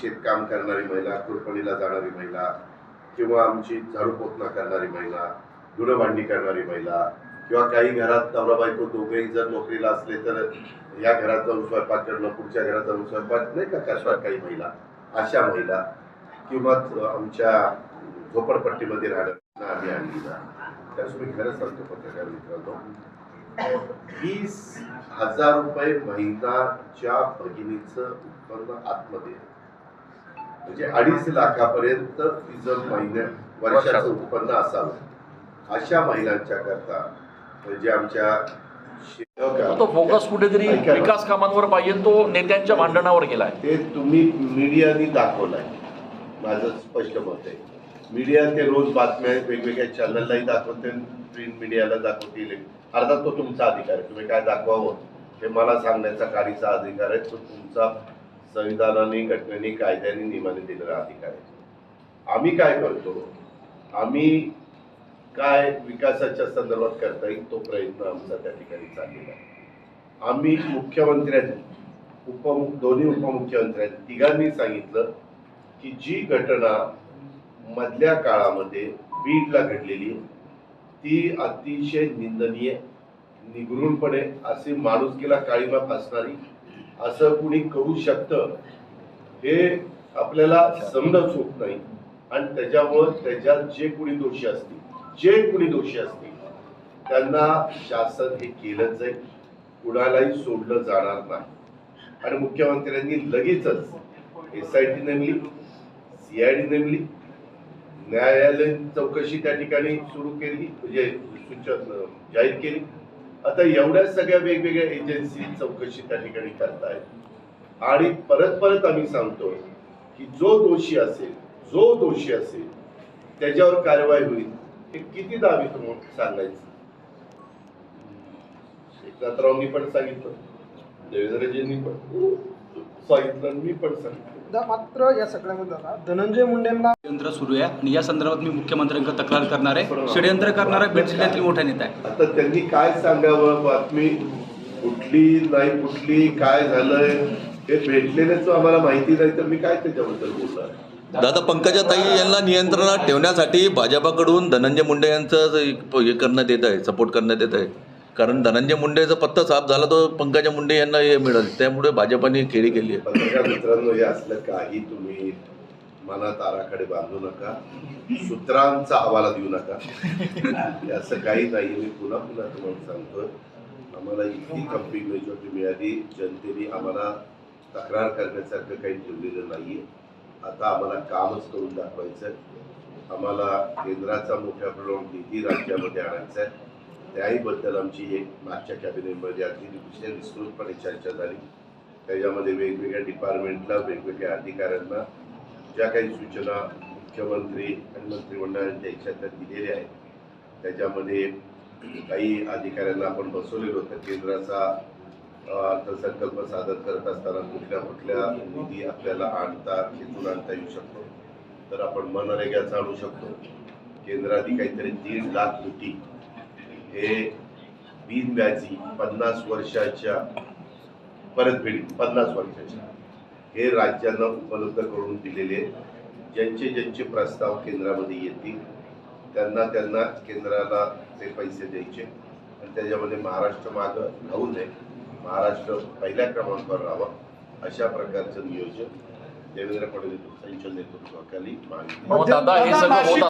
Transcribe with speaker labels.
Speaker 1: शेतकाम करणारी महिला कुरपणीला जाणारी महिला किंवा आमची झाडू पोतना करणारी महिला धुणं भांडी करणारी महिला किंवा काही घरात नवरा बायको दोघेही जर नोकरीला असले तर या घरात जाऊन स्वयंपाक करणं पुढच्या घरात जाऊन स्वयंपाक नाही का कशा काही महिला अशा महिला किंवा आमच्या झोपडपट्टीमध्ये राहणं आम्ही आणली जा त्यास मी खरं सांगतो पत्रकार मित्रांनो वीस हजार रुपये महिनाच्या भगिनीचं उत्पन्न आतमध्ये आहे. म्हणजे अडीच लाखापर्यंत तिचं महिन्या वर्षाचं उत्पन्न असावं. अशा महिलांच्या करता म्हणजे आमच्या
Speaker 2: तो फोकस कुठेतरी. विकास कामांवर पाहिजे तो नेत्यांच्या भांडणावर गेलाय.
Speaker 1: ते तुम्ही मीडियाने दाखवलंय. माझं स्पष्ट मत आहे. मीडिया ते रोज बातम्या वेगवेगळ्या चॅनललाही दाखवते प्रिंट मीडियाला दाखवतील अर्थात तो तुमचा अधिकार आहे. तुम्ही काय दाखवावं हे मला सांगण्याचा काडीचा अधिकार आहे. तो तुमचा संविधानाने घटनेने कायद्याने नियमाने दिलेला अधिकार आहे. आम्ही काय करतो? आम्ही काय विकासाच्या संदर्भात करता येईल तो प्रयत्न आमचा त्या ठिकाणी चाललेला आहे. आम्ही मुख्यमंत्र्यांनी उप दोन्ही उपमुख्यमंत्र्यांनी तिघांनी सांगितलं की जी घटना मधल्या काळामध्ये बीडला घडलेली आहे, ती अतिशय निंदनीय निगृणपणे असे माणुसकीला काळीमा फासणारी असं कुणी करू शकतं हे आपल्याला समजच होत नाही. आणि त्याच्यामुळं त्याच्यात जे कुणी दोषी असतील जे कुणी दोषी असतील त्यांना शासन हे केलंच जाईल. कुणालाही सोडलं जाणार नाही. आणि मुख्यमंत्र्यांनी लगेचच एस आय टी नेमली सी आय नेमली न्यायालयीन चौकशी त्या ठिकाणी सुरू केली म्हणजे सूचना जाहीर केली. आता एवढ्या सगळ्या वेगवेगळ्या एजन्सी चौकशी त्या ठिकाणी करतायत. आणि परत परत आम्ही सांगतोय की जो दोषी असेल जो दोषी असेल त्याच्यावर कारवाई होईल हे किती आम्ही तुम्हाला सांगायचं? एकनाथरावनी पण सांगितलं देवेंद्रजींनी पण. सांगितलं आणि मी पण सांगितलं
Speaker 3: दा- मात्र या सगळ्यामध्ये दादा धनंजय मुंडेंना
Speaker 4: षडयंत्र सुरू आहे आणि या संदर्भात मी मुख्यमंत्र्यांकडे तक्रार करणार आहे. षडयंत्र करणारा बीड जिल्ह्यातील मोठा नेता आहे
Speaker 1: आता त्यांनी काय सांगावं बातमी कुठली नाही कुठली काय झालंय हे भेटलेल्याच आम्हाला माहिती नाही तर मी काय त्याच्याबद्दल बोलणार?
Speaker 5: दादा पंकजाताई यांना नियंत्रणात ठेवण्यासाठी भाजपाकडून धनंजय मुंडे यांचं हे करण्यात येत आहे सपोर्ट करण्यात येत आहे. कारण धनंजय मुंडेचा पत्ता साफ झाला तर पंकजा मुंडे यांना हे मिळाले. त्यामुळे भाजपाने खेळी केली आहे.
Speaker 1: मित्रांनो हे असलं काही तुम्ही मनात आराखडे बांधू नका. सूत्रांचा हवाला देऊ नका. असं काही नाही. मी पुन्हा पुन्हा तुम्हाला सांगतो आम्हाला इतकी कंपनी मेजॉरिटी मिळाली. जनतेने आम्हाला तक्रार करण्यासारखं काही ठेवलेलं नाही आता आम्हाला कामच करून दाखवायचं आम्हाला केंद्राचा मोठ्या प्रमाणात निधी राज्यामध्ये आणायचा आहे त्याहीबद्दल आमची एक मागच्या कॅबिनेटमध्ये अतिशय विस्तृतपणे चर्चा झाली. त्याच्यामध्ये वेगवेगळ्या डिपार्टमेंटला वेगवेगळ्या अधिकाऱ्यांना ज्या काही सूचना मुख्यमंत्री आणि मंत्रिमंडळाच्या इच्छा दिलेल्या आहेत त्याच्यामध्ये काही अधिकाऱ्यांना आपण बसवलेलं होतं. केंद्राचा अर्थसंकल्प सादर करत असताना कुठल्या कुठल्या निधी आपल्याला आणता खेचून आणता येऊ शकतो. तर आपण मनरेगाचा आणू शकतो. केंद्राने काहीतरी दीड लाख कोटी हे बिनव्याजी पन्नास वर्षाच्या परतफेडी पन्नास वर्षाच्या. हे राज्यांना उपलब्ध करून दिलेले ज्यांचे ज्यांचे प्रस्ताव केंद्रामध्ये येतील त्यांना त्यांना केंद्राला ते पैसे द्यायचे. आणि त्याच्यामध्ये महाराष्ट्र मागं राहू नये. महाराष्ट्र पहिल्या क्रमांकावर राहावा. अशा प्रकारचं नियोजन देवेंद्र फडणवीस यांच्या नेतृत्वाखाली
Speaker 2: मागणी